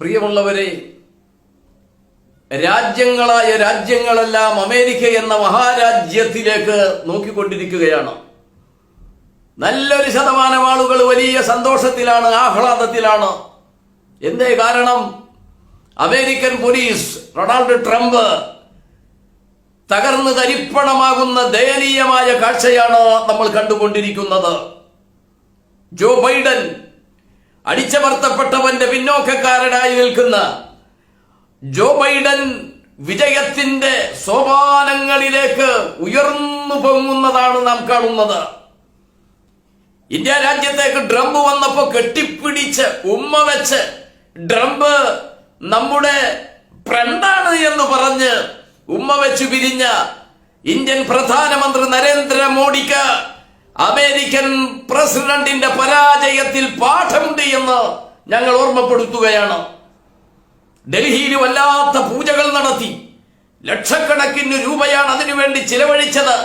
പ്രിയമുള്ളവരെ രാജ്യങ്ങളായ രാജ്യങ്ങളെല്ലാം അമേരിക്ക എന്ന മഹാരാജ്യത്തിലേക്ക് നോക്കിക്കൊണ്ടിരിക്കുകയാണ്. നല്ലൊരു ശതമാനം ആളുകൾ വലിയ സന്തോഷത്തിലാണ് ആഹ്ലാദത്തിലാണ്. എന്തേ കാരണം? അമേരിക്കൻ പോലീസ് റൊണാൾഡ് ട്രംപ് തകർന്ന് തരിപ്പണമാകുന്ന ദയനീയമായ കാഴ്ചയാണ് നമ്മൾ കണ്ടുകൊണ്ടിരിക്കുന്നത്. ജോ ബൈഡൻ അടിച്ചമർത്തപ്പെട്ടവന്റെ പിന്നോക്കക്കാരനായി നിൽക്കുന്ന ജോ ബൈഡൻ വിജയത്തിന്റെ സോപാനങ്ങളിലേക്ക് ഉയർന്നു പൊങ്ങുന്നതാണ് നാം കാണുന്നത്. ഇന്ത്യ രാജ്യത്തേക്ക് ഡ്രംപ് വന്നപ്പോ കെട്ടിപ്പിടിച്ച് ഉമ്മ വെച്ച് ഡ്രംപ് നമ്മുടെ ഫ്രണ്ടാണ് എന്ന് പറഞ്ഞ് ഉമ്മ വെച്ച് പിരിഞ്ഞ ഇന്ത്യൻ പ്രധാനമന്ത്രി നരേന്ദ്രമോദിക്ക് അമേരിക്കൻ പ്രസിഡന്റിന്റെ പരാജയത്തിൽ പാഠമുണ്ട് എന്ന് ഞങ്ങൾ ഓർമ്മപ്പെടുത്തുകയാണ്. ഡൽഹിയിൽ വല്ലാത്ത പൂജകൾ നടത്തി. ലക്ഷക്കണക്കിന് രൂപയാണ് അതിനുവേണ്ടി ചിലവഴിച്ചത്.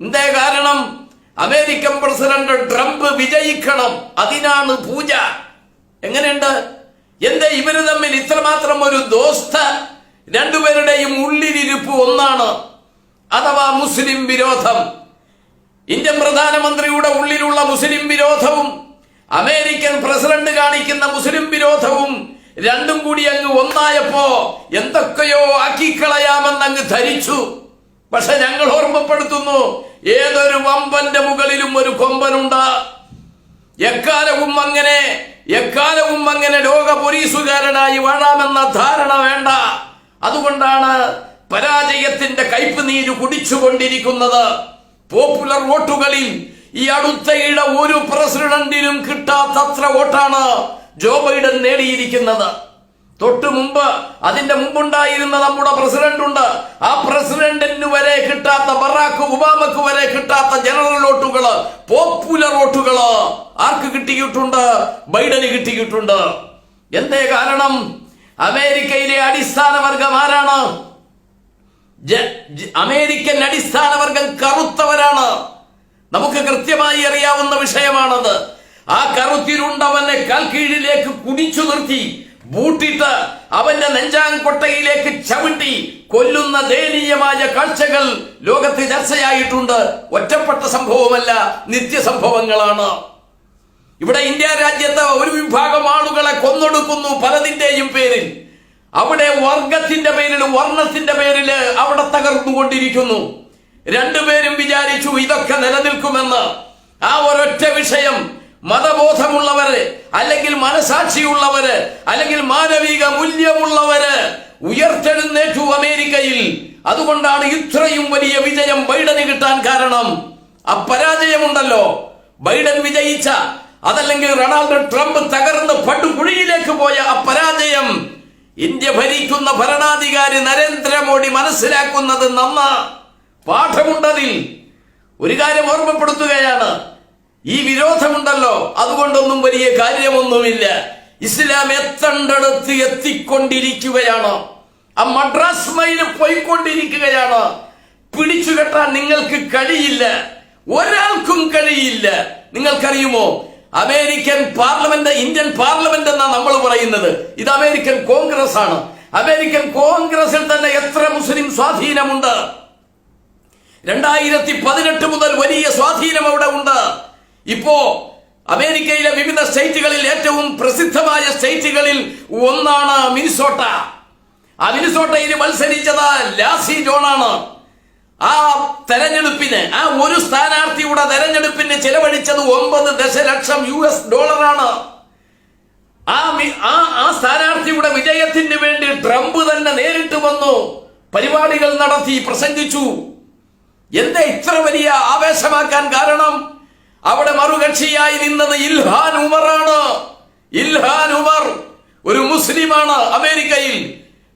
എന്തേ കാരണം? അമേരിക്കൻ പ്രസിഡന്റ് ട്രംപ് വിജയിക്കണം. അതിനാണ് പൂജ. എങ്ങനെയുണ്ട്? എന്തേ ഇവർ തമ്മിൽ ഇത്രമാത്രം ഒരു ദോസ്ത? രണ്ടുപേരുടെയും ഉള്ളിലിരിപ്പ് ഒന്നാണ്. അഥവാ മുസ്ലിം വിരോധം. ഇന്ത്യൻ പ്രധാനമന്ത്രിയുടെ ഉള്ളിലുള്ള മുസ്ലിം വിരോധവും അമേരിക്കൻ പ്രസിഡന്റ് കാണിക്കുന്ന മുസ്ലിം വിരോധവും രണ്ടും കൂടി അങ്ങ് ഒന്നായപ്പോ എന്തൊക്കെയോ ആക്കിക്കളയാമെന്ന് അങ്ങ് ധരിച്ചു. പക്ഷെ ഞങ്ങൾ ഓർമ്മപ്പെടുത്തുന്നു ഏതൊരു വമ്പന്റെ മുകളിലും ഒരു കൊമ്പനുണ്ട്. എക്കാലവും അങ്ങനെ എക്കാലവും അങ്ങനെ ലോക പോലീസുകാരനായി വാഴാമെന്ന ധാരണ വേണ്ട. അതുകൊണ്ടാണ് പരാജയത്തിന്റെ കയ്പ് നീര് കുടിച്ചുകൊണ്ടിരിക്കുന്നത്. പോപ്പുലർ വോട്ടുകളിൽ ഈ അടുത്തയിട ഒരു പ്രസിഡന്റിനും കിട്ടാത്തത്ര വോട്ടാണ് ജോ ബൈഡൻ നേടിയിരിക്കുന്നത്. തൊട്ടു മുമ്പ് അതിന്റെ മുമ്പുണ്ടായിരുന്ന നമ്മുടെ പ്രസിഡന്റ് ഉണ്ട് ആ പ്രസിഡന്റിന് വരെ കിട്ടാത്ത ബറാക്ക് ഒബാമക്ക് വരെ കിട്ടാത്ത ജനറൽ വോട്ടുകൾ പോപ്പുലർ വോട്ടുകൾ ആർക്ക് കിട്ടിയിട്ടുണ്ട്? ബൈഡന് കിട്ടിയിട്ടുണ്ട്. എന്തേ കാരണം? അമേരിക്കയിലെ അടിസ്ഥാന വർഗം ആരാണ്? അമേരിക്കൻ അടിസ്ഥാന വർഗം കറുത്തവരാണ്. നമുക്ക് കൃത്യമായി അറിയാവുന്ന വിഷയമാണത്. ആ കറുത്തിരുണ്ടവനെ കാൽക്കീഴിലേക്ക് കുടിച്ചു നിർത്തി ബൂട്ടിട്ട് അവന്റെ നെഞ്ചാങ്കൊട്ടയിലേക്ക് ചവിട്ടി കൊല്ലുന്ന ദയനീയമായ കാഴ്ചകൾ ലോകത്ത് ചർച്ചയായിട്ടുണ്ട്. ഒറ്റപ്പെട്ട സംഭവമല്ല നിത്യസംഭവങ്ങളാണ്. ഇവിടെ ഇന്ത്യ രാജ്യത്ത് ഒരു വിഭാഗം ആളുകളെ കൊന്നൊടുക്കുന്നു പലതിന്റെയും പേരിൽ. അവിടെ വർഗത്തിന്റെ പേരിൽ വർണത്തിന്റെ പേരിൽ അവിടെ തകർന്നുകൊണ്ടിരിക്കുന്നു. രണ്ടുപേരും വിചാരിച്ചു ഇതൊക്കെ നിലനിൽക്കുമെന്ന്. ആ ഒരൊറ്റ വിഷയം മതബോധമുള്ളവര് അല്ലെങ്കിൽ മനസാക്ഷിയുള്ളവര് അല്ലെങ്കിൽ മാനവിക മൂല്യമുള്ളവര് ഉയർത്തെഴുന്നേറ്റു അമേരിക്കയിൽ. അതുകൊണ്ടാണ് ഇത്രയും വലിയ വിജയം ബൈഡന് കിട്ടാൻ കാരണം. ആ പരാജയമുണ്ടല്ലോ ബൈഡൻ വിജയിച്ച അതല്ലെങ്കിൽ റൊണാൾഡ് ട്രംപ് തകർന്ന് പടുകുഴിയിലേക്ക് പോയ ആ പരാജയം ഇന്ത്യ ഭരിക്കുന്ന ഭരണാധികാരി നരേന്ദ്രമോദി മനസ്സിലാക്കുന്നത് നന്ന പാഠമുണ്ടതിൽ ഒരു കാര്യം ഓർമ്മപ്പെടുത്തുകയാണ്. ഈ വിരോധമുണ്ടല്ലോ അതുകൊണ്ടൊന്നും വലിയ കാര്യമൊന്നുമില്ല. ഇസ്ലാം എത്തണ്ടടുത്ത് എത്തിക്കൊണ്ടിരിക്കുകയാണ്. ആ മദ്രാസ് മയിൽ പോയിക്കൊണ്ടിരിക്കുകയാണ്. പിടിച്ചു കെട്ടാൻ നിങ്ങൾക്ക് കഴിയില്ല. ഒരാൾക്കും കഴിയില്ല. നിങ്ങൾക്കറിയുമോ? അമേരിക്കൻ പാർലമെന്റ് ഇന്ത്യൻ പാർലമെന്റ് എന്നാണ് നമ്മൾ പറയുന്നത്. ഇത് അമേരിക്കൻ കോൺഗ്രസ് ആണ് അമേരിക്കൻ കോൺഗ്രസിൽ തന്നെ എത്ര മുസ്ലിം സ്വാധീനമുണ്ട്? രണ്ടായിരത്തി പതിനെട്ട് മുതൽ വലിയ സ്വാധീനം അവിടെ ഉണ്ട്. ഇപ്പോ അമേരിക്കയിലെ വിവിധ സ്റ്റേറ്റുകളിൽ ഏറ്റവും പ്രസിദ്ധമായ സ്റ്റേറ്റുകളിൽ ഒന്നാണ് മിനിസോട്ട. ആ മിനിസോട്ടയിൽ മത്സരിച്ചത് ലാസി ജോണാണ്. ആ തെരഞ്ഞെടുപ്പിന് ആ ഒരു സ്ഥാനാർത്ഥിയുടെ തെരഞ്ഞെടുപ്പിന് ചെലവഴിച്ചത് ഒമ്പത് ദശലക്ഷം യു എസ് ഡോളറാണ് ആ ആ സ്ഥാനാർത്ഥിയുടെ വിജയത്തിന് വേണ്ടി ട്രംപ് തന്നെ നേരിട്ട് വന്നു പരിപാടികൾ നടത്തി പ്രസംഗിച്ചു. എന്താ ഇത്ര വലിയ ആവേശമാക്കാൻ കാരണം? അവിടെ മറുകക്ഷിയായി നിന്നത് ഇൽഹാൻ ഉമറാണ്. ഇൽഹാൻ ഉമർ ഒരു മുസ്ലിമാണ് അമേരിക്കയിൽ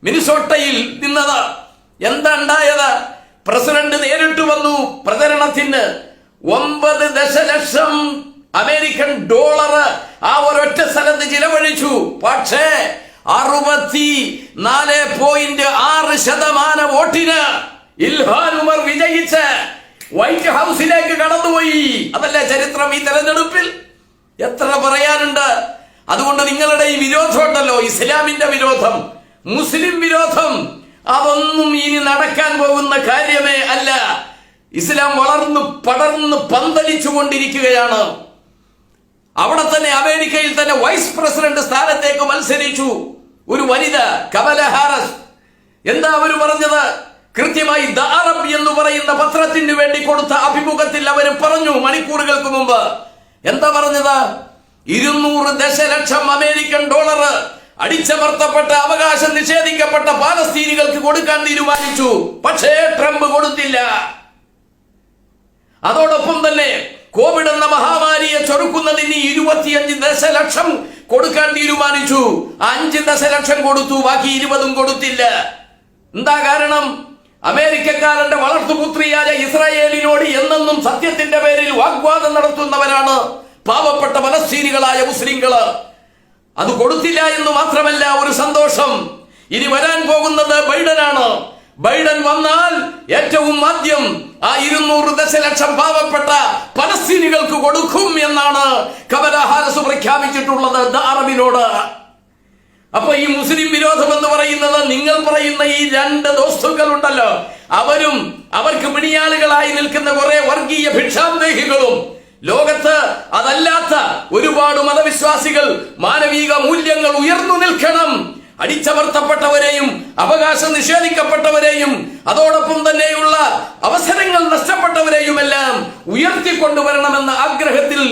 മിനിസോട്ടയിൽ നിന്നത്. എന്താ ഉണ്ടായത്? പ്രസിഡന്റ് നേരിട്ട് ഒമ്പത് ദശലക്ഷം അമേരിക്കൻ ഡോളർ ആ ഒരൊറ്റ സ്ഥലത്ത് ചിലവഴിച്ചു. പക്ഷേ അറുപത്തി നാല് പോയിന്റ് ആറ് ശതമാനം വോട്ടിന് ഇൽഹാൻ ഉമർ വിജയിച്ച് വൈറ്റ് ഹൗസിലേക്ക് കടന്നുപോയി. അതല്ല ചരിത്രം ഈ തെരഞ്ഞെടുപ്പിൽ? എത്ര പറയാനുണ്ട്? അതുകൊണ്ട് നിങ്ങളുടെ ഈ വിരോധമുണ്ടല്ലോ. ഇസ്ലാമിന്റെ വിരോധം മുസ്ലിം വിരോധം അതൊന്നും ഇനി നടക്കാൻ പോകുന്ന കാര്യമേ അല്ല. ഇസ്ലാം വളർന്ന് പടർന്ന് പന്തലിച്ചു കൊണ്ടിരിക്കുകയാണ്. അവിടെ തന്നെ അമേരിക്കയിൽ തന്നെ വൈസ് പ്രസിഡന്റ് സ്ഥാനത്തേക്ക് മത്സരിച്ചു. ഒരു വനിത കമല ഹാരസ്. എന്താ അവർ പറഞ്ഞത്? കൃത്യമായി ദ അറബ് എന്ന് പറയുന്ന പത്രത്തിന് വേണ്ടി കൊടുത്ത അഭിമുഖത്തിൽ അവർ പറഞ്ഞു മണിക്കൂറുകൾക്ക് മുമ്പ്. എന്താ പറഞ്ഞത്? ഇരുന്നൂറ് ദശലക്ഷം അമേരിക്കൻ ഡോളർ അടിച്ചമർത്തപ്പെട്ട അവകാശം നിഷേധിക്കപ്പെട്ട പാലസ്തീനികൾക്ക് കൊടുക്കാൻ തീരുമാനിച്ചു. പക്ഷേ ട്രംപ് കൊടുത്തില്ല. അതോടൊപ്പം തന്നെ കോവിഡ് എന്ന മഹാമാരിയെ ചെറുക്കുന്നതിന് ഇരുപത്തിയഞ്ച് ദശലക്ഷം കൊടുക്കാൻ തീരുമാനിച്ചു. അഞ്ച് ദശലക്ഷം കൊടുത്തു ബാക്കി ഇരുപതും കൊടുത്തില്ല. എന്താ കാരണം? അമേരിക്കക്കാരന്റെ വളർത്തുപുത്രിയായ ഇസ്രായേലിനോട് എന്നെന്നും സത്യത്തിന്റെ പേരിൽ വാഗ്വാദം നടത്തുന്നവരാണ് പാവപ്പെട്ട പലസ്തീനികളായ മുസ്ലിങ്ങൾ. അത് കൊടുത്തില്ല എന്ന് മാത്രമല്ല ഒരു സന്തോഷം. ഇനി വരാൻ പോകുന്നത് ബൈഡനാണ്. ബൈഡൻ വന്നാൽ ഏറ്റവും ആദ്യം ആ ഇരുന്നൂറ് ദശലക്ഷം പാവപ്പെട്ട പലസ്തീനികൾക്ക് കൊടുക്കും എന്നാണ് കമലഹാരസ് പ്രഖ്യാപിച്ചിട്ടുള്ളത് ദ അറബിനോട്. അപ്പൊ ഈ മുസ്ലിം വിരോധം എന്ന് പറയുന്നത് നിങ്ങൾ പറയുന്ന ഈ രണ്ട് ദോസ്തുക്കൾ ഉണ്ടല്ലോ അവരും അവർക്ക് പിണിയാളുകളായി നിൽക്കുന്ന കുറെ വർഗീയ ഭിക്ഷാന്തേഹികളും ലോകത്ത് അതല്ലാത്ത ഒരുപാട് മതവിശ്വാസികൾ മാനവിക മൂല്യങ്ങൾ ഉയർന്നു നിൽക്കണം. അടിച്ചമർത്തപ്പെട്ടവരെയും അവകാശം നിഷേധിക്കപ്പെട്ടവരെയും അതോടൊപ്പം തന്നെയുള്ള അവസരങ്ങൾ നഷ്ടപ്പെട്ടവരെയുമെല്ലാം ഉയർത്തിക്കൊണ്ടുവരണമെന്ന ആഗ്രഹത്തിൽ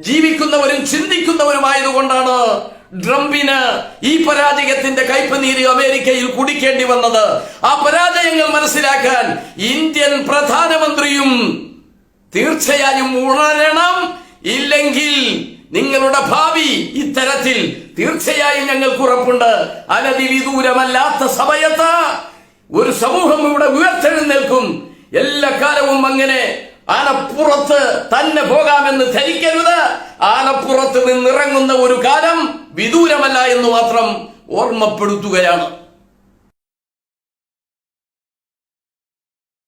ജീവിക്കുന്നവരും ചിന്തിക്കുന്നവരുമായതുകൊണ്ടാണ് ട്രംപിന് ഈ പരാജയത്തിന്റെ കൈപ്പനീര് അമേരിക്കയിൽ കുടിക്കേണ്ടി വന്നത്. ആ പരാജയങ്ങൾ മനസ്സിലാക്കാൻ ഇന്ത്യൻ പ്രധാനമന്ത്രിയും തീർച്ചയായും ഉണരണം ഇല്ലെങ്കിൽ നിങ്ങളുടെ ഭാവി ഇത്തരത്തിൽ തീർച്ചയായും ഞങ്ങൾക്ക് ഉറപ്പുണ്ട്. അനതിവിദൂരമല്ലാത്ത സമയത്ത് ഒരു സമൂഹം ഇവിടെ ഉയർത്തെഴുന്നേൽക്കും. എല്ലാ കാലവും അങ്ങനെ ആനപ്പുറത്ത് തന്നെ പോകാമെന്ന് ധരിക്കരുത്. ആനപ്പുറത്ത് നിന്നിറങ്ങുന്ന ഒരു കാലം വിദൂരമല്ല എന്ന് മാത്രം ഓർമ്മപ്പെടുത്തുകയാണ്.